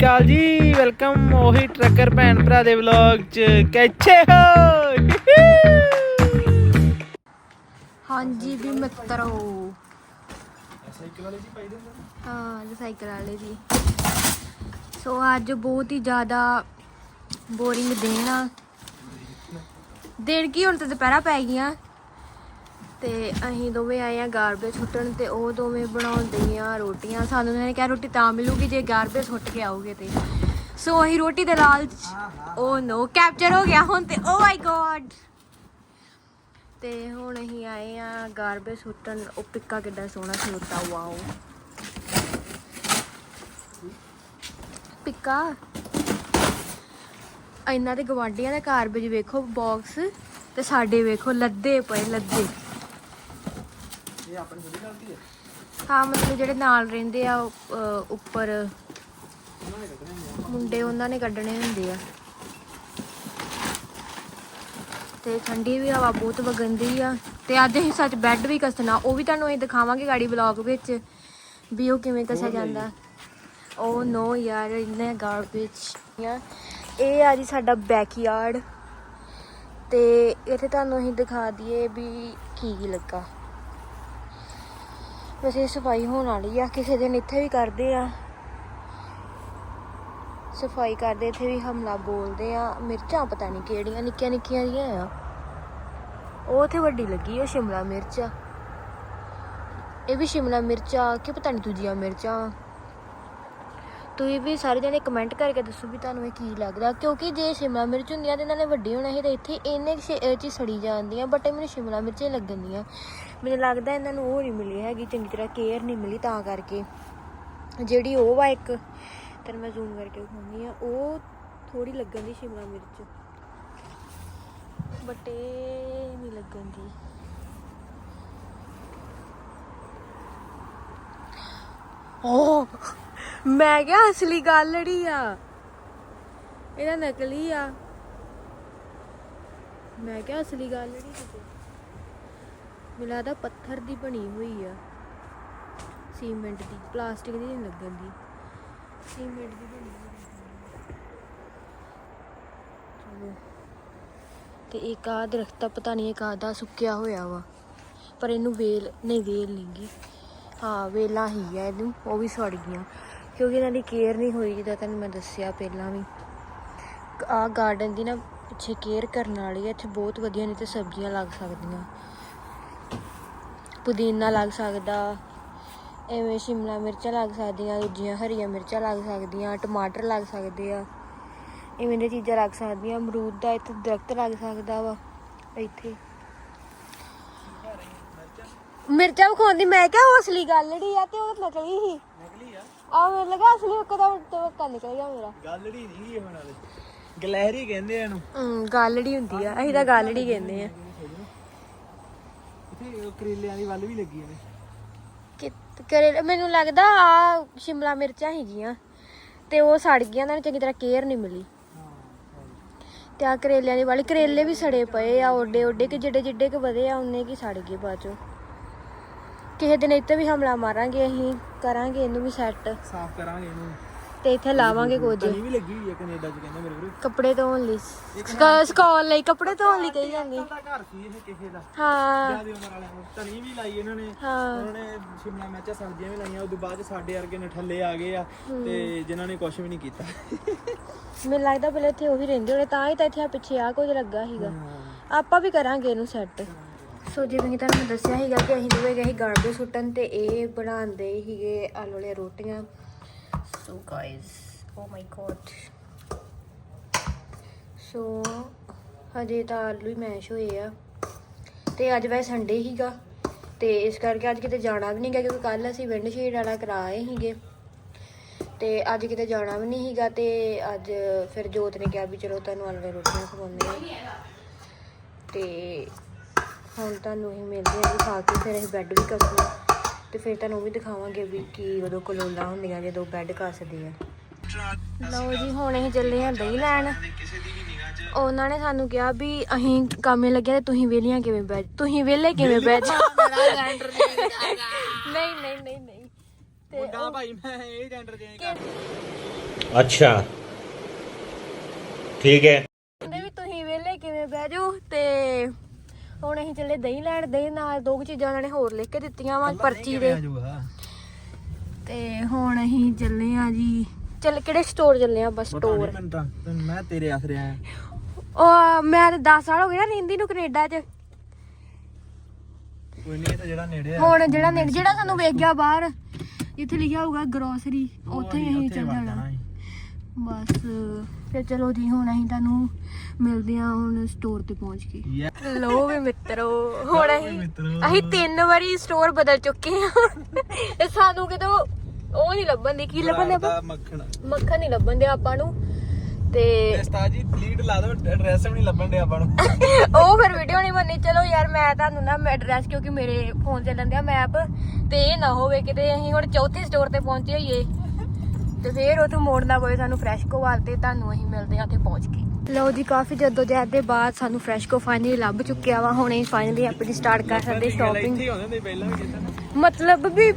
ਕਾਲ ਜੀ, ਵੈਲਕਮ ਉਹੀ ਟਰੱਕਰ ਭੈਣ ਭਰਾ ਦੇ ਵਲੌਗ ਚ। ਕਿੱਥੇ ਹੋ? ਹਾਂਜੀ ਵੀ ਮਿੱਤਰੋ। ਹਾਂ ਜੀ ਸਾਈਕਲ ਵਾਲੇ ਦੀ ਸੋ ਅੱਜ ਬਹੁਤ ਹੀ ਜ਼ਿਆਦਾ ਬੋਰਿੰਗ ਦਿਨ ਆ। ਦਿਨ ਕੀ ਹੁਣ ਤੇ ਦੁਪਹਿਰਾ ਪੈ ਗਈਆਂ। ਤੇ ਅਸੀਂ ਦੋਵੇਂ ਆਏ ਆ ਗਾਰਬੇਜ ਸੁੱਟਣ ਤੇ ਉਹ ਦੋਵੇਂ ਬਣਾਉਂਦੇ ਆ ਰੋਟੀਆਂ। ਸਾਨੂੰ ਉਹਨਾਂ ਨੇ ਕਿਹਾ, ਰੋਟੀ ਤਾਂ ਮਿਲੂਗੀ ਜੇ ਗਾਰਬੇਜ ਸੁੱਟ ਕੇ ਆਓਗੇ ਤੇ। ਸੋ ਅਸੀਂ ਰੋਟੀ ਦੇ ਲਾਲਚ ਓ ਨੋ ਕੈਪਚਰ ਹੋ ਗਿਆ, ਹੁਣ ਤੇ ਓ ਮਾਈ ਗॉड ਤੇ ਹੁਣ ਅਸੀਂ ਆਏ ਆ ਗਾਰਬੇਜ ਸੁੱਟਣ। ਉਹ ਪਿੱਕਾ ਕਿੱਡਾ ਸੋਹਣਾ ਖਲੋਤਾ ਵਾਓ ਪਿੱਕਾ, ਇਹਨਾਂ ਦੇ ਗਵਾਂਢੀਆਂ ਦਾ ਗਾਰਬੇਜ ਵੇਖੋ ਬਾਕਸ ਤੇ ਸਾਡੇ ਵੇਖੋ, ਲੱਦੇ ਪਏ, ਲੱਦੇ। ਇਹ ਆਪਣੀ ਥੋੜੀ ਗਲਤੀ ਹੈ। ਹਾਂ ਮਤਲਬ ਜਿਹੜੇ ਨਾਲ ਰਹਿੰਦੇ ਆ ਉਹ, ਅਹ, ਉੱਪਰ ਮੁੰਡੇ ਉਹਨਾਂ ਨੇ ਕੱਢਣੇ ਹੁੰਦੇ ਆ। ਤੇ ਠੰਡੀ ਵੀ ਹਵਾ ਬਹੁਤ ਵਗੰਦੀ ਆ। ਤੇ ਅੱਜ ਅਸੀਂ ਸੱਚ ਬੈੱਡ ਵੀ ਕੱਸਣਾ ਉਹ ਵੀ ਤੁਹਾਨੂੰ ਅਸੀਂ ਦਿਖਾਵਾਂਗੇ ਗਾੜੀ ਵਲੌਗ ਵਿੱਚ ਵੀ ਉਹ ਕਿਵੇਂ ਕੱਸਿਆ ਜਾਂਦਾ। ਓ ਨੋ ਯਾਰ ਇੰਨੇ ਗਾਰਬੇਜ ਇਹ ਆ ਜੀ ਸਾਡਾ ਬੈਕਯਾਰਡ ਤੇ ਇੱਥੇ ਤੁਹਾਨੂੰ ਅਸੀਂ ਦਿਖਾ ਦਈਏ ਵੀ ਕੀ ਕੀ ਲੱਗਾ। ਵੈਸੇ ਸਫ਼ਾਈ ਹੋਣ ਵਾਲੀ ਆ, ਕਿਸੇ ਦਿਨ ਇੱਥੇ ਵੀ ਕਰਦੇ ਆ। ਸਫ਼ਾਈ ਕਰਦੇ, ਇੱਥੇ ਵੀ ਹਮਲਾ ਬੋਲਦੇ ਆ। ਮਿਰਚਾਂ ਪਤਾ ਨਹੀਂ ਕਿਹੜੀਆਂ, ਨਿੱਕੀਆਂ ਨਿੱਕੀਆਂ ਜਿਹੀਆਂ ਆ। ਉਹ ਉੱਥੇ ਵੱਡੀ ਲੱਗੀ ਆ, ਸ਼ਿਮਲਾ ਮਿਰਚ। ਆ ਇਹ ਵੀ ਸ਼ਿਮਲਾ ਮਿਰਚ ਆ, ਕਿ ਪਤਾ ਨਹੀਂ ਦੂਜੀਆਂ ਮਿਰਚਾਂ। ਤੁਸੀਂ ਵੀ ਸਾਰੇ ਜਣੇ ਕਮੈਂਟ ਕਰਕੇ ਦੱਸੋ ਵੀ ਤੁਹਾਨੂੰ ਇਹ ਕੀ ਲੱਗਦਾ। ਕਿਉਂਕਿ ਜੇ ਸ਼ਿਮਲਾ ਮਿਰਚ ਹੁੰਦੀਆਂ ਤੇ ਇਹਨਾਂ ਨੇ ਵੱਡੀ ਹੋਣਾ ਸੀ ਤੇ ਇੱਥੇ ਇਹਨੇ ਚ ਹੀ ਸੜੀ ਜਾਂਦੀਆਂ ਬਟ ਇਹ ਮੈਨੂੰ ਸ਼ਿਮਲਾ ਮਿਰਚਾਂ ਹੀ ਲੱਗਣਦੀਆਂ ਮੈਨੂੰ ਲੱਗਦਾ ਇਹਨਾਂ ਨੂੰ ਉਹ ਨਹੀਂ ਮਿਲੀ ਹੈਗੀ, ਚੰਗੀ ਤਰ੍ਹਾਂ ਕੇਅਰ ਨਹੀਂ ਮਿਲੀ ਤਾਂ ਕਰਕੇ। ਜਿਹੜੀ ਉਹ ਵਾ ਇੱਕ ਤੈਨੂੰ ਮੈਂ ਜ਼ੂਮ ਕਰਕੇ ਦਿਖਾਉਂਦੀ ਆ ਉਹ ਥੋੜੀ ਲੱਗਣ ਦੀ ਸ਼ਿਮਲਾ ਮਿਰਚ। ਬਟ ਇਹ ਨਹੀਂ ਲੱਗਣ ਦੀ। ਓ ਮੈਂ ਕਿਹਾ ਅਸਲੀ ਗੱਲ ਗਾਲੜੀ ਆ, ਇਹਦਾ ਨਕਲੀ ਆ। ਮੈਂ ਕਿਹਾ ਅਸਲੀ ਗਾਲੜੀ ਕਿਤੇ ਮੈਨੂੰ ਲੱਗਦਾ ਪੱਥਰ ਦੀ ਬਣੀ ਹੋਈ ਆ। ਸੀਮੈਂਟ ਦੀ, ਪਲਾਸਟਿਕ ਦੀ ਨਹੀਂ ਲੱਗਣ ਦੀ। ਸੀਮੈਂਟ ਦੀ ਬਣੀ ਹੋਈ ਆ। ਤੇ ਇੱਕ ਆ ਦਰਖਤ ਪਤਾ ਨਹੀਂ ਇੱਕ ਆਦਾ ਸੁੱਕਿਆ ਹੋਇਆ ਵਾ। ਪਰ ਇਹਨੂੰ ਵੇਲ, ਨਹੀਂ ਵੇਲ ਨਹੀਂਗੀ ਹਾਂ, ਵੇਲਾ ਹੀ ਆ ਇਹਨੂੰ, ਉਹ ਵੀ ਸੜ ਗਈਆਂ। ਕਿਉਂਕਿ ਇਹਨਾਂ ਦੀ ਕੇਅਰ ਨਹੀਂ ਹੋਈ ਜਿੱਦਾਂ ਤੁਹਾਨੂੰ ਮੈਂ ਦੱਸਿਆ ਪਹਿਲਾਂ ਵੀ। ਆ ਗਾਰਡਨ ਦੀ ਨਾ ਪਿੱਛੇ ਕੇਅਰ ਕਰਨ ਵਾਲੀ ਹੈ ਇੱਥੇ ਬਹੁਤ ਵਧੀਆ ਨਹੀਂ ਤੇ ਸਬਜ਼ੀਆਂ ਲੱਗ ਸਕਦੀਆਂ। ਪੁਦੀਨਾ ਲੱਗ ਸਕਦਾ, ਐਵੇਂ ਸ਼ਿਮਲਾ ਮਿਰਚਾਂ ਲੱਗ ਸਕਦੀਆਂ, ਦੂਜੀਆਂ ਹਰੀਆਂ ਮਿਰਚਾਂ ਲੱਗ ਸਕਦੀਆਂ, ਟਮਾਟਰ ਲੱਗ ਸਕਦੇ ਆ। ਇਵੇਂ ਦੀਆਂ ਚੀਜ਼ਾਂ ਲੱਗ ਸਕਦੀਆਂ, ਅਮਰੂਦ ਦਾ ਇੱਥੇ ਦਰਖਤ ਲੱਗ ਸਕਦਾ ਵਾ, ਇੱਥੇ। ਮਿਰਚਾਂ ਵਿਖਾਉਂਦੀ ਮੈਂ ਕਿਹਾ ਉਹ ਅਸਲੀ ਗੱਲ ਜਿਹੜੀ ਆ ਤੇ ਉਹ ਤਾਂ ਨਕਲੀ ਸੀ। ਆ ਮੈਨੂੰ ਲੱਗਾ ਅਸਲੀ ਹੁੱਕ ਦਾ ਤਵੱਕਾ ਨਿਕਲ ਗਿਆ ਮੇਰਾ। ਗਾਲੜੀ ਨਹੀਂ ਇਹ ਨਾਲੇ ਗਲਹਿਰੀ ਕਹਿੰਦੇ ਆ ਇਹਨੂੰ। ਹਮ ਗਾਲੜੀ ਹੁੰਦੀ ਆ ਅਸੀਂ ਤਾਂ ਗਾਲੜੀ ਕਹਿੰਦੇ ਆ। ਇੱਥੇ ਉਹ ਕਰੇਲਿਆਂ ਦੀ ਵੱਲ ਵੀ ਲੱਗੀ ਨੇ ਕਿ ਕਰੇ ਮੈਨੂੰ ਲੱਗਦਾ ਆ ਸ਼ਿਮਲਾ ਮਿਰਚਾਂ ਹੈਗੀਆਂ ਤੇ ਉਹ ਸੜ ਗਈਆਂ ਉਹਨਾਂ ਨੂੰ ਚੰਗੀ ਤਰ੍ਹਾਂ ਕੇਅਰ ਨਹੀਂ ਮਿਲੀ। ਤੇ ਆ ਕਰੇਲਿਆਂ ਦੀ ਵਾਲੀ ਕਰੇਲੇ ਵੀ ਸੜੇ ਪਏ ਆ ਓਡੇ ਓਡੇ ਕਿ ਜਿੱਡੇ ਜਿੱਡੇ ਕਿ ਵਧੇ ਆ ਉਹਨੇ ਕੀ ਸੜ ਗਏ ਬਾਅਦ ਚੋਂ। ਕਿਸੇ ਦਿਨ ਇੱਥੇ ਵੀ ਹਮਲਾ ਮਾਰਾਂਗੇ ਅਸੀਂ। ਕਰਾਂਗੇ ਇਹਨੂੰ ਵੀ ਸੈੱਟ ਸਾਫ਼ ਕਰਾਂਗੇ ਇਹਨੂੰ। ਤੇ ਇੱਥੇ ਲਾਵਾਂਗੇ ਕੁਝ। ਤਣੀ ਵੀ ਲੱਗੀ ਹੋਈ ਹੈ ਕੈਨੇਡਾ ਚ ਕਹਿੰਦੇ ਮੇਰੇ ਵੀਰੇ। ਕੱਪੜੇ ਧੋਣ ਲਈ। ਸਕਾਲ ਲਈ ਕੱਪੜੇ ਧੋਣ ਲਈ ਕਹੀ ਜਾਂਦੀ। ਦਾ ਘਰ ਸੀ ਇਹ ਕਿਸੇ ਦਾ। ਹਾਂ। ਜਿਆਦੀ ਉਮਰ ਵਾਲਿਆਂ ਨੂੰ। ਤਣੀ ਵੀ ਲਾਈ ਇਹਨਾਂ ਨੇ। ਹਾਂ। ਉਹਨਾਂ ਨੇ ਸ਼ਿਮਲਾ ਮਿਰਚਾਂ ਸਬਜ਼ੀਆਂ ਵੀ ਲਾਈਆਂ ਉਦੋਂ ਬਾਅਦ ਸਾਡੇ ਵਰਗੇ ਨੇ ਠੱਲੇ ਆ ਗਏ ਆ ਤੇ ਜਿਨ੍ਹਾਂ ਨੇ ਕੁਝ ਵੀ ਨਹੀਂ ਕੀਤਾ। ਮੈਨੂੰ ਲੱਗਦਾ ਪਹਿਲੇ ਇੱਥੇ ਉਹੀ ਰਹਿੰਦੇ ਹੋਣੇ ਤਾਂ ਹੀ ਤਾਂ ਇੱਥੇ ਆ ਪਿੱਛੇ ਆ ਕੁਝ ਲੱਗਾ ਸੀਗਾ। ਆਪਾਂ ਵੀ ਕਰਾਂਗੇ ਇਹਨੂੰ ਸੈੱਟ ਸੋ ਜਿਵੇਂ ਕਿ ਤੁਹਾਨੂੰ ਮੈਂ ਦੱਸਿਆ ਸੀਗਾ ਕਿ ਅਸੀਂ ਦੋਵੇਂ ਗਏ ਗਾਰਬੇਜ ਸੁੱਟਣ ਤੇ ਇਹ ਬਣਾਉਂਦੇ ਸੀਗੇ ਆਲੂ ਵਾਲੀਆਂ ਰੋਟੀਆਂ। ਸੋ ਗਾਇਸ ਓ ਮਾਈ ਗॉड ਸੋ ਹਜੇ ਤਾਂ ਆਲੂ ਹੀ ਮੈਸ਼ ਹੋਏ ਆ। ਤੇ ਅੱਜ ਵੈਸੇ ਸੰਡੇ ਸੀਗਾ। ਤੇ ਇਸ ਕਰਕੇ ਅੱਜ ਕਿਤੇ ਜਾਣਾ ਵੀ ਨਹੀਂ ਗਿਆ ਕਿਉਂਕਿ ਕੱਲ ਅਸੀਂ ਵਿੰਡ ਸ਼ੀਟ ਵਾਲਾ ਕਰਾਏ ਸੀਗੇ। ਤੇ ਅੱਜ ਕਿਤੇ ਜਾਣਾ ਵੀ ਨਹੀਂ ਸੀਗਾ ਤੇ ਅੱਜ ਫਿਰ ਜੋਤ ਨੇ ਕਿਹਾ ਵੀ ਚਲੋ ਤੁਹਾਨੂੰ ਆਲੂ ਦੀਆਂ ਰੋਟੀਆਂ ਖਵਾਉਂਦੇ ਆ। ਤੇ ਹੁਣ ਤੁਹਾਨੂੰ ਅਸੀਂ ਮਿਲਦੇ ਹਾਂ ਜੀ ਖਾ ਕੇ ਫਿਰ ਅਸੀਂ ਬੈੱਡ ਵੀ ਕੱਸਣਾ ਤੇ ਫਿਰ ਤੁਹਾਨੂੰ ਵੀ ਦਿਖਾਵਾਂਗੇ ਵੀ ਕੀ ਉਦੋਂ ਕਲੋਲਾ ਹੁੰਦੀਆਂ ਜਦੋਂ ਬੈੱਡ ਕੱਸਦੇ ਆ। ਲਓ ਜੀ ਹੁਣ ਅਸੀਂ ਚੱਲੇ ਹਾਂ ਦਹੀਂ ਲੈਣ। ਉਹਨਾਂ ਨੇ ਸਾਨੂੰ ਕਿਹਾ ਵੀ ਅਸੀਂ ਕਾਮੇ ਲੱਗਿਆ ਤੇ ਤੁਸੀਂ ਵਿਹਲੀਆਂ ਕਿਵੇਂ ਬੈਠ ਤੁਸੀਂ ਵਿਹਲੇ ਕਿਵੇਂ ਬੈਠ ਨਹੀਂ ਨਹੀਂ ਨਹੀਂ ਨਹੀਂ। ਤੇ ਭਾਈ ਮੈਂ ਇਹ ਜੈਂਡਰ ਚੇਂਜ ਕਰ ਅੱਛਾ। ਠੀਕ ਹੈ। ਕਹਿੰਦੇ ਤੁਸੀਂ ਵਿਹਲੇ ਕਿਵੇਂ ਬਹਿ ਜਾਓ ਤੇ ਹੁਣ ਅਸੀਂ ਚੱਲੇ ਦਹੀਂ ਲੈਣ ਦਹੀਂ ਨਾਲ ਦੋ ਕੁ ਚੀਜ਼ਾਂ ਉਹਨਾਂ ਨੇ ਹੋਰ ਲਿਖ ਕੇ ਦਿੱਤੀਆਂ ਵਾ ਪਰਚੀ ਦੇ। ਤੇ ਹੁਣ ਅਸੀਂ ਚੱਲੇ ਆ ਜੀ ਚੱਲ ਕਿਹੜੇ ਸਟੋਰ ਚੱਲੇ ਆ ਬਸ ਸਟੋਰ ਮੈਂ ਤੇਰੇ ਆਸਰੇ ਆਇਆ। ਉਹ ਮੈਂ ਤਾਂ 10 ਸਾਲ ਹੋ ਗਏ ਨਾ ਰਹਿੰਦੀ ਨੂੰ ਕੈਨੇਡਾ 'ਚ। ਕੋਈ ਨਹੀਂ ਇਹ ਤਾਂ ਜਿਹੜਾ ਨੇੜੇ ਆ। ਹੁਣ ਜਿਹੜਾ ਨੇ ਜਿਹੜਾ ਸਾਨੂੰ ਵੇਖ ਗਿਆ ਬਾਹਰ ਜਿੱਥੇ ਲਿਖਿਆ ਹੋਊਗਾ ਗਰੋਸਰੀ ਉੱਥੇ ਹੀ ਅਸੀਂ ਚੱਲ ਜਾਣਾ। ਬਸ ਤੇ ਚਲੋ ਜੀ ਹੁਣ ਅਸੀਂ ਤੁਹਾਨੂੰ ਮਿਲਦੇ ਆ ਹੁਣ ਸਟੋਰ ਤੇ ਪਹੁੰਚ ਕੇ। ਲੋ ਵੀ ਮਿੱਤਰੋ ਹੁਣ ਅਸੀਂ ਤਿੰਨ ਵਾਰੀ ਸਟੋਰ ਬਦਲ ਚੁੱਕੇ ਆ ਤੇ ਸਾਨੂੰ ਕਿਤੋਂ ਉਹ ਨਹੀਂ ਲੱਭਣ ਦੀ ਕੀ ਲੱਭਣ ਦੇ ਆਪਾਂ? ਮੱਖਣ। ਮੱਖਣ ਨਹੀਂ ਲੱਭਣ ਦੇ ਆਪਾਂ ਨੂੰ। ਤੇ ਉਸਤਾਦ ਜੀ ਡਿਲੀਟ ਲਾ ਦਿਓ ਐਡਰੈਸ ਵੀ ਨਹੀਂ ਲੱਭਣ ਦੇ ਆਪਾਂ ਨੂੰ। ਉਹ ਫਿਰ ਵੀਡੀਓ ਨਹੀਂ ਬਣਨੀ। ਚਲੋ ਯਾਰ ਮੈਂ ਤੁਹਾਨੂੰ ਨਾ ਐਡਰੈਸ ਕਿਉਂਕਿ ਮੇਰੇ ਫੋਨ ਚੱਲਣ ਦਿਆ ਮੈਪ ਤੇ ਇਹ ਨਾ ਹੋਵੇ ਕਿਤੇ ਅਸੀਂ ਹੁਣ ਚੌਥੇ ਸਟੋਰ ਤੇ ਪਹੁੰਚੇ ਹੋਈਏ। ਤੇ ਫਿਰ ਉਥੋਂ ਮੋੜਨਾ ਪਵੇ ਸਾਨੂੰ ਫਰੈਸ਼ਕੋ ਵੱਲ ਤੇ ਤੁਹਾਨੂੰ ਅਸੀਂ ਮਿਲਦੇ ਆ ਉੱਥੇ ਪਹੁੰਚ ਕੇ। ਲਓ ਜੀ ਕਾਫੀ ਜਦੋਜਹਿਦ ਦੇ ਬਾਅਦ ਸਾਨੂੰ ਫਰੈਸ਼ਕੋ ਫਾਈਨਲੀ ਲੱਭ ਚੁੱਕਿਆ ਵਾ ਹੁਣ ਫਾਈਨਲੀ ਆਪਣੀ ਸਟਾਰਟ ਕਰ ਸਕਦੇ ਸ਼ਾਪਿੰਗ ਮਤਲਬ ਵੀ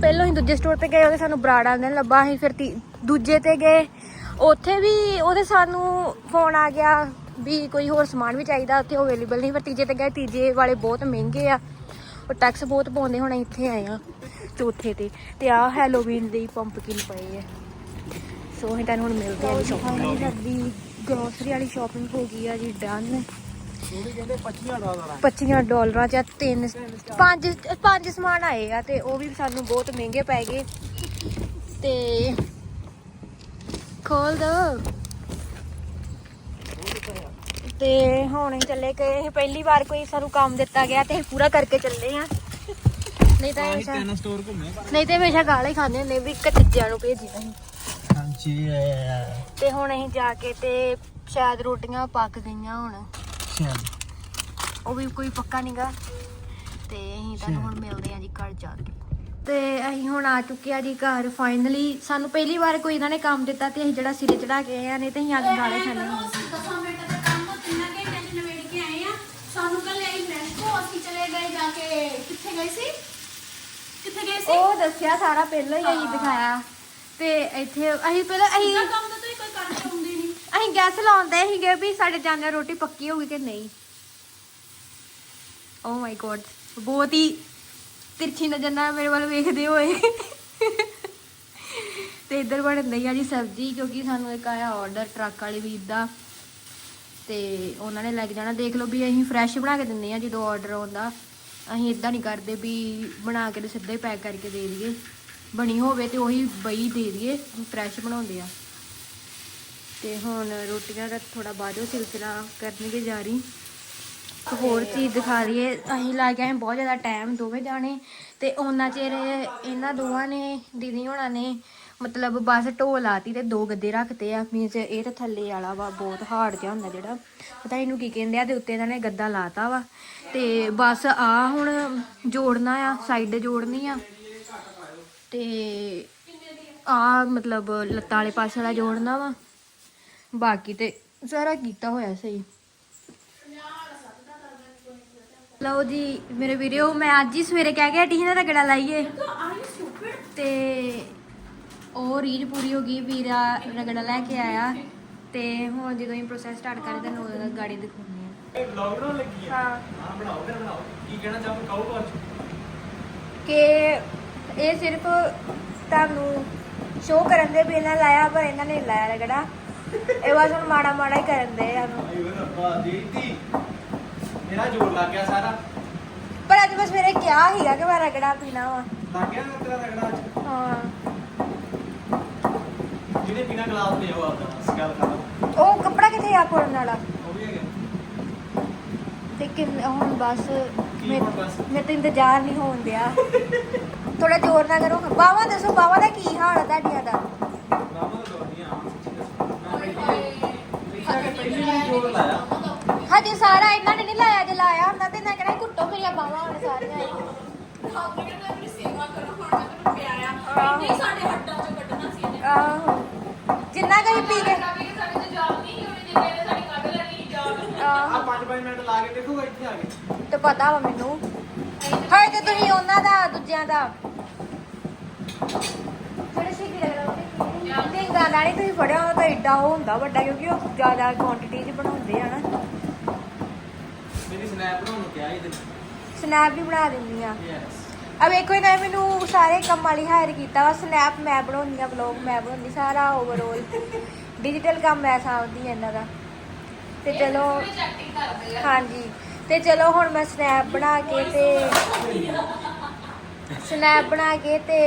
ਪਹਿਲਾਂ ਹੀ ਦੂਜੇ ਸਟੋਰ ਤੇ ਗਏ ਉਹਦੇ ਸਾਨੂੰ ਬਰਾੜਾ ਨੇ ਲੱਭਾ ਅਸੀਂ ਫਿਰ ਦੂਜੇ ਤੇ ਗਏ। ਉੱਥੇ ਵੀ ਉਹਦੇ ਸਾਨੂੰ ਫੋਨ ਆ ਗਿਆ ਵੀ ਕੋਈ ਹੋਰ ਸਮਾਨ ਵੀ ਚਾਹੀਦਾ ਉੱਥੇ ਅਵੇਲੇਬਲ ਨਹੀਂ ਫਿਰ ਤੀਜੇ ਤੇ ਗਏ ਤੀਜੇ ਵਾਲੇ ਬਹੁਤ ਮਹਿੰਗੇ ਆ। ਉਹ ਟੈਕਸ ਬਹੁਤ ਪਾਉਂਦੇ ਹੁਣ ਅਸੀਂ ਇੱਥੇ ਆਏ ਆ ਚੌਥੇ ਤੇ। ਤੇ ਆ ਹੈਲੋਵੀਨ ਦੇ ਪੰਪਕਿਨ ਪਏ ਆ। ਸੋ ਅਸੀਂ ਤੁਹਾਨੂੰ ਹੁਣ ਮਿਲਦੇ ਆ ਸ਼ਾਪਿੰਗ ਸਾਡੀ ਗਰੋਸਰੀ ਵਾਲੀ ਸ਼ਾਪਿੰਗ ਹੋ ਗਈ ਆ ਜੀ ਡਨ ਉਹਦੇ ਕਹਿੰਦੇ 25 ਡਾਲਰ। 25 ਡਾਲਰਾਂ ਚ ਤਿੰਨ ਪੰਜ ਪੰਜ ਸਮਾਨ ਆਏ ਆ ਤੇ ਉਹ ਵੀ ਸਾਨੂੰ ਬਹੁਤ ਮਹਿੰਗੇ ਪੈ ਗਏ। ਤੇ ਖੋਲ ਦੋ। ਤੇ ਹੁਣ ਚੱਲੇ ਗਏ ਅਸੀਂ ਪਹਿਲੀ ਵਾਰ ਕੋਈ ਸਾਨੂੰ ਕੰਮ ਦਿੱਤਾ ਗਿਆ ਤੇ ਪੂਰਾ ਕਰਕੇ ਚੱਲੇ ਆ। ਨਹੀਂ ਤਾਂ ਹਮੇਸ਼ਾ ਨਹੀਂ ਤੇ ਹਮੇਸ਼ਾ ਗਾਲਾਂ ਹੀ ਖਾਂਦੇ ਹੁੰਦੇ ਵੀ ਕਤੀਜਿਆਂ ਨੂੰ ਭੇਜੀਦਾ ਅਸੀਂ। ਹਾਂਜੀ ਤੇ ਹੁਣ ਅਸੀਂ ਜਾ ਕੇ ਤੇ ਸ਼ਾਇਦ ਰੋਟੀਆਂ ਪੱਕ ਗਈਆਂ ਹੁਣ। ਉਹ ਵੀ ਕੋਈ ਪੱਕਾ ਨਹੀਂਗਾ ਤੇ ਅਸੀਂ ਤੁਹਾਨੂੰ ਹੁਣ ਮਿਲਦੇ ਹਾਂ ਜੀ ਘਰ ਜਾ ਕੇ। ਤੇ ਅਸੀਂ ਹੁਣ ਆ ਚੁੱਕੇ ਆ ਜੀ ਘਰ ਫਾਈਨਲੀ ਸਾਨੂੰ ਪਹਿਲੀ ਵਾਰ ਕੋਈ ਇਹਨਾਂ ਨੇ ਕੰਮ ਦਿੱਤਾ ਤੇ ਅਸੀਂ ਜਿਹੜਾ ਸਿਰੇ ਚੜਾ ਕੇ ਆਏ ਆ ਨਹੀਂ ਤੇ ਅਸੀਂ ਅੱਗ ਗਾਲੇ ਖਾਣੇ ਹੁੰਦੇ ਦਸਾਂ ਮਿੰਟ ਦਾ ਕੰਮ ਤਿੰਨਾਂ ਘੰਟਿਆਂ ਚ ਨਿਬੇੜ ਕੇ ਆਏ ਆ ਸਾਨੂੰ ਕੱਲ ਆਈ ਮੈਸਕੋ ਅਸੀਂ ਚਲੇ ਗਏ ਜਾ ਕੇ ਕਿੱਥੇ ਗਏ ਸੀ? ਕਿੱਥੇ ਗਏ ਸੀ? ਉਹ ਦੱਸਿਆ ਸਾਰਾ ਪਹਿਲਾਂ ਹੀ ਅਸੀਂ ਦਿਖਾਇਆ। ਤੇ ਇੱਥੇ ਅਸੀਂ ਪਹਿਲਾਂ ਅਸੀਂ ਇਹਦਾ ਕੰਮ ਤਾਂ ਤੁਸੀਂ ਕੋਈ ਕਰਕੇ ਆਉਂਦੇ ਨਹੀਂ। ਅਸੀਂ ਗੈਸ ਲਾਉਂਦੇ ਸੀਗੇ ਵੀ ਸਾਡੇ ਜਾਂਦੇ ਰੋਟੀ ਪੱਕੀ ਹੋਊਗੀ ਕਿ ਨਹੀਂ। ਓ ਮਾਈ ਗੋਡ ਬਹੁਤ ਹੀ ਤਿਰਛੀ ਨਜ਼ਰ ਨਾਲ ਮੇਰੇ ਵੱਲ ਵੇਖਦੇ ਹੋਏ। ਤੇ ਇੱਧਰ ਬਣ ਰਹੀ ਆ ਜੀ ਸਬਜ਼ੀ ਕਿਉਂਕਿ ਸਾਨੂੰ ਇੱਕ ਆਇਆ ਆਰਡਰ ਟਰੱਕ ਵਾਲੇ ਵੀਰ ਦਾ। ਤੇ ਉਹਨਾਂ ਨੇ ਲੈ ਕੇ ਜਾਣਾ। ਦੇਖ ਲਓ ਵੀ ਅਸੀਂ ਫਰੈਸ਼ ਬਣਾ ਕੇ ਦਿੰਦੇ ਆ ਜਦੋਂ ਆਰਡਰ ਆਉਂਦਾ। ਅਸੀਂ ਇਦਾਂ ਨਹੀਂ ਕਰਦੇ ਵੀ ਬਣਾ ਕੇ ਤੇ ਸਿੱਧਾ ਹੀ ਪੈਕ ਕਰਕੇ ਦੇ ਦਈਏ। ਬਣੀ ਹੋਵੇ ਤੇ ਉਹੀ ਬਈ ਦੇ ਦਈਏ ਫਰੈਸ਼ ਬਣਾਉਂਦੇ ਆ। ਤੇ ਹੁਣ ਰੋਟੀਆਂ ਦਾ ਥੋੜਾ ਬਾਅਦੋਂ ਸਿਲਸਿਲਾ ਕਰਨਗੇ ਜਾਰੀ। ਇੱਕ ਹੋਰ ਚੀਜ਼ ਦਿਖਾ ਦਈਏ, ਅਸੀਂ ਲਾ ਕੇ ਆਏ ਬਹੁਤ ਜ਼ਿਆਦਾ ਟਾਈਮ ਦੋਵੇਂ ਜਾਣੇ। ਤੇ ਉਹਨਾਂ ਚਿਰ ਇਹਨਾਂ ਦੋਵਾਂ ਨੇ, ਦੀਦੀ ਹੋਣਾ ਨੇ, ਮਤਲਬ ਬਸ ਢੋ ਲਾਤੀ ਤੇ ਦੋ ਗੱਦੇ ਰੱਖਤੇ ਆ। ਮੀਨਸ ਇਹ ਤਾਂ ਥੱਲੇ ਵਾਲਾ ਵਾ, ਬਹੁਤ ਹਾਰਡ ਜਿਹਾ ਹੁੰਦਾ ਜਿਹੜਾ। ਪਤਾ ਇਹਨੂੰ ਕੀ ਕਹਿੰਦੇ ਆ, ਤੇ ਉੱਤੇ ਇਹਨਾਂ ਨੇ ਗੱਦਾ ਲਾਤਾ ਵਾ। ਤੇ ਬਸ ਆ ਹੁਣ ਜੋੜਨਾ ਆ ਸਾਈਡ ਜੋੜਨੀ ਆ। ਤੇ ਆ ਮਤਲਬ ਲੱਤਾਂ ਵਾਲੇ ਪਾਸੇ ਵਾਲਾ ਜੋੜਨਾ ਵਾ। ਬਾਕੀ ਤੇ ਸਾਰਾ ਕੀਤਾ ਹੋਇਆ ਸਹੀ। ਲਓ ਜੀ ਮੇਰੇ ਵੀਡੀਓ ਮੈਂ ਅੱਜ ਹੀ ਸਵੇਰੇ ਕਹਿ ਕੇ ਹਟੀ ਸੀ ਨਾ ਰਗੜਾ ਲਾਈਏ। ਤੇ ਉਹ ਰੀਝ ਪੂਰੀ ਹੋ ਗਈ ਵੀਰਾ ਰਗੜਾ ਲੈ ਕੇ ਆਇਆ। ਤੇ ਹੁਣ ਜਦੋਂ ਇਹ ਪ੍ਰੋਸੈਸ ਸਟਾਰਟ ਕਰਦੇ ਤਾਂ ਉਹਦਾ ਗਾੜੀ ਦਿਖਾਉਂਦੇ ਆ। ਵਲੌਗ ਬਣਾਉਣ ਲੱਗੀ ਆ? ਹਾਂ। ਹਾਂ ਬਣਾਓ ਫਿਰ ਬਣਾਓ। ਕੀ ਕਹਿਣਾ ਚਾਹੋ ਕਹੋ ਕੁਝ ਕਿ ਇਹ ਸਿਰਫ ਤੁਹਾਨੂੰ ਸ਼ੋਅ ਕਰਨ ਦੇ ਵੀ ਇਹਨਾਂ ਲਾਇਆ ਪਰ ਇਹਨਾਂ ਨੇ ਲਾਇਆ ਰਗੜਾ ਇਹ ਬਸ ਹੁਣ ਮਾੜਾ ਮਾੜਾ ਹੀ ਕਰਨ ਦੇ ਸਾਨੂੰ ਆਈ ਵੇ ਰੱਬਾ ਦੇਤੀ ਮੇਰਾ ਜੋਰ ਲੱਗ ਗਿਆ ਸਾਰਾ। ਪਰ ਅੱਜ ਬਸ ਮੇਰੇ ਕਿਹਾ ਹੀਗਾ ਕਿ ਮੈਂ ਰਗੜਾ ਪੀਣਾ ਵਾ। ਲੱਗ ਗਿਆ ਨਾ ਤੇਰਾ ਰਗੜਾ ਅੱਜ? ਹਾਂ। ਜਿਹਨੇ ਪੀਣਾ ਗਲਾਸ ਲੈ ਆਓ ਆਪਦਾ ਇਸ ਗੱਲ ਕਰ ਉਹ ਕੱਪੜਾ ਕਿੱਥੇ ਆ ਪਾਉਣ ਵਾਲਾ ਉਹ ਵੀ ਹੈਗਾ। ਤੇ ਕਿੰਨ ਹੁਣ ਬਸ ਕੀ ਹੁਣ ਬਸ? ਮੇਰੇ ਤੇ ਇੰਤਜ਼ਾਰ ਨਹੀਂ ਹੋਣ ਦਿਆ। ਥੋੜਾ ਜ਼ੋਰ ਨਾਲ ਕਰੋ ਬਾਵਾ ਦੱਸੋ, ਬਾਵਾ ਦਾ ਕੀ ਹਾਲ ਹੈ ਤੁਹਾਡੀਆਂ ਦਾ? ਹਜੇ ਸਾਰਾ ਇਹਨਾਂ ਨੇ ਨਹੀਂ ਲਾਇਆ, ਜੇ ਲਾਇਆ ਹੁੰਦਾ ਤੇ ਨਾ ਕਰਾਂ ਘੁੱਟੋ ਮੇਰੀਆਂ ਬਾਵਾ ਹੁਣ ਸਾਰੀਆਂ ਹੀ। ਕਰੋ ਹੁਣ ਆਹੋ। ਜਿੰਨਾ ਕਹੀ ਪੀ ਕੇ ਤੇ ਆਹੋ। ਤੇ ਪਤਾ ਵਾ ਮੈਨੂੰ। ਹਾਏ ਤੇ ਤੁਸੀਂ ਉਹਨਾਂ ਦਾ, ਦੂਜਿਆਂ ਦਾ। ਜਿਹੜੇ ਛੇਤੀ ਲੱਗਦਾ ਢਿੰਗਾ ਨਾਲੇ ਤੁਸੀਂ ਫੜਿਆ ਉਹ ਤਾਂ ਏਡਾ ਉਹ ਹੁੰਦਾ ਵੱਡਾ ਕਿਉਂਕਿ ਉਹ ਜ਼ਿਆਦਾ ਕੁਆਂਟੀਟੀ 'ਚ ਬਣਾਉਂਦੇ ਆ ਨਾ। ਮੇਰੀ ਸਨੈਪ ਬਣਾਉਣ ਨੂੰ ਕਿਹਾ ਤੇ ਸਨੈਪ ਵੀ ਬਣਾ ਦਿੰਦੀ ਆ। ਯੈਸ ਆ ਵੇਖੋ ਇਹਨਾਂ ਨੇ ਮੈਨੂੰ ਸਾਰੇ ਕੰਮ ਵਾਲੀ ਹਾਇਰ ਕੀਤਾ ਵਾ ਸਨੈਪ ਮੈਂ ਬਣਾਉਂਦੀ ਆ ਵਲੌਗ ਮੈਂ ਬਣਾਉਂਦੀ ਸਾਰਾ ਓਵਰਆਲ ਡਿਜੀਟਲ ਕੰਮ ਮੈਂ ਸਾਂਭਦੀ ਆ ਇਹਨਾਂ ਦਾ। ਤੇ ਚਲੋ ਹਾਂਜੀ। ਤੇ ਚਲੋ ਹੁਣ ਮੈਂ ਸਨੈਪ ਬਣਾ ਕੇ ਤੇ ਸਨੈਪ ਬਣਾ ਕੇ ਤੇ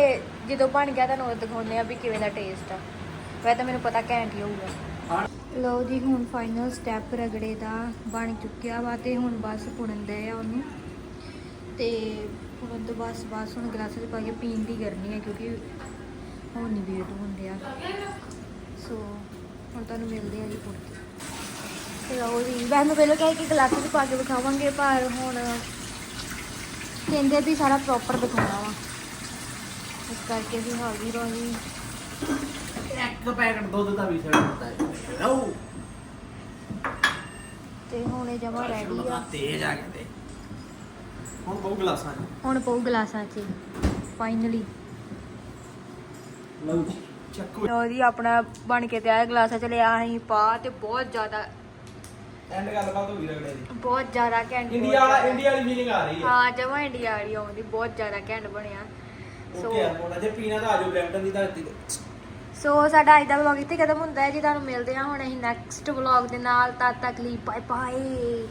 ਜਦੋਂ ਬਣ ਗਿਆ ਤੁਹਾਨੂੰ ਉਹ ਦਿਖਾਉਂਦੇ ਆ ਵੀ ਕਿਵੇਂ ਦਾ ਟੇਸਟ ਆ। ਵੈਸੇ ਤਾਂ ਮੈਨੂੰ ਪਤਾ ਘੈਂਟ ਹੀ ਹੋਊਗਾ। ਲਓ ਜੀ, ਹੁਣ ਫਾਈਨਲ ਸਟੈਪ ਰਗੜੇ ਦਾ ਬਣ ਚੁੱਕਿਆ ਵਾ ਤੇ ਹੁਣ ਬਸ ਪੁਣਨ ਦੇ ਆ ਉਹਨੂੰ। ਤੇ ਪੁਣਨ ਤੋਂ ਬਸ ਬਸ ਹੁਣ ਗਲਾਸ 'ਚ ਪਾ ਕੇ ਪੀਣ ਦੀ ਕਰਨੀ ਹੈ ਕਿਉਂਕਿ ਹੁਣ ਨਹੀਂ ਵੇਟ ਹੁੰਦੇ ਆ। ਸੋ ਹੁਣ ਤੁਹਾਨੂੰ ਮਿਲਦੇ ਆ ਜੀ ਪੁਣ ਕੇ ਤੇ ਲਓ ਜੀ, ਵੈਸੇ ਮੈਂ ਪਹਿਲਾਂ ਕਿਹਾ ਕਿ ਗਲਾਸ 'ਚ ਪਾ ਕੇ ਵਿਖਾਵਾਂਗੇ, ਪਰ ਹੁਣ ਕਹਿੰਦੇ ਵੀ ਸਾਰਾ ਪ੍ਰੋਪਰ ਦਿਖਾਉਣਾ ਵਾ। ਇਸ ਕਰਕੇ ਵੀ ਹਾਜ਼ਰ ਹੋ ਜੀ। ਇੱਕ ਪੈਕਟ ਦੁੱਧ ਦਾ ਵੀ ਛੱਡ ਦਿੱਤਾ ਹੈ ਲਓ। ਤੇ ਹੁਣ ਇਹ ਜਮਾ ਰੈਡੀ ਆ। ਤੇਜ਼ ਆ ਗਏ ਹੁਣ ਬਹੁ ਗਲਾਸਾਂ ਚ। ਹੁਣ ਪਊ ਗਲਾਸਾਂ 'ਚ ਫਾਈਨਲੀ ਲਓ ਜੀ ਚੱਕੋ। ਜੀ ਆਪਣਾ ਬਣ ਕੇ ਤਿਆਰ ਗਲਾਸਾਂ 'ਚ ਲਿਆ ਅਸੀਂ ਪਾ ਤੇ ਬਹੁਤ ਜ਼ਿਆਦਾ ਐਂਡ ਗੱਲਬਾਤ ਹੋ ਗਈ ਰਗੜੇ ਦੀ। ਬਹੁਤ ਜ਼ਿਆਦਾ ਘੈਂਟ ਇੰਡੀਆ ਜ਼ਿਆਦਾ- ਇੰਡੀਆ ਵਾਲੀ ਫੀਲਿੰਗ ਆ ਰਹੀ ਹੈ। ਹਾਂ ਜਮਾ ਇੰਡੀਆ ਵਾਲੀ ਆਉਂਦੀ ਬਹੁਤ ਜ਼ਿਆਦਾ ਘੈਂਟ ਬਣਿਆ। ਸੋ ਓਕੇ ਆ ਮੋੜਾ ਜੇ ਪੀਣਾ ਤਾਂ ਆਜੋ ਬ੍ਰੈਂਟਨ ਦੀ ਧਰਤੀ ਤੇ। ਸੋ ਸਾਡਾ ਅੱਜ ਦਾ ਵਲੌਗ ਇੱਥੇ ਖਤਮ ਹੁੰਦਾ ਹੈ ਜੀ ਤੁਹਾਨੂੰ ਮਿਲਦੇ ਹਾਂ ਹੁਣ ਅਸੀਂ ਨੈਕਸਟ ਵਲੌਗ ਦੇ ਨਾਲ ਤਦ ਤੱਕ ਲਈ ਬਾਏ ਬਾਏ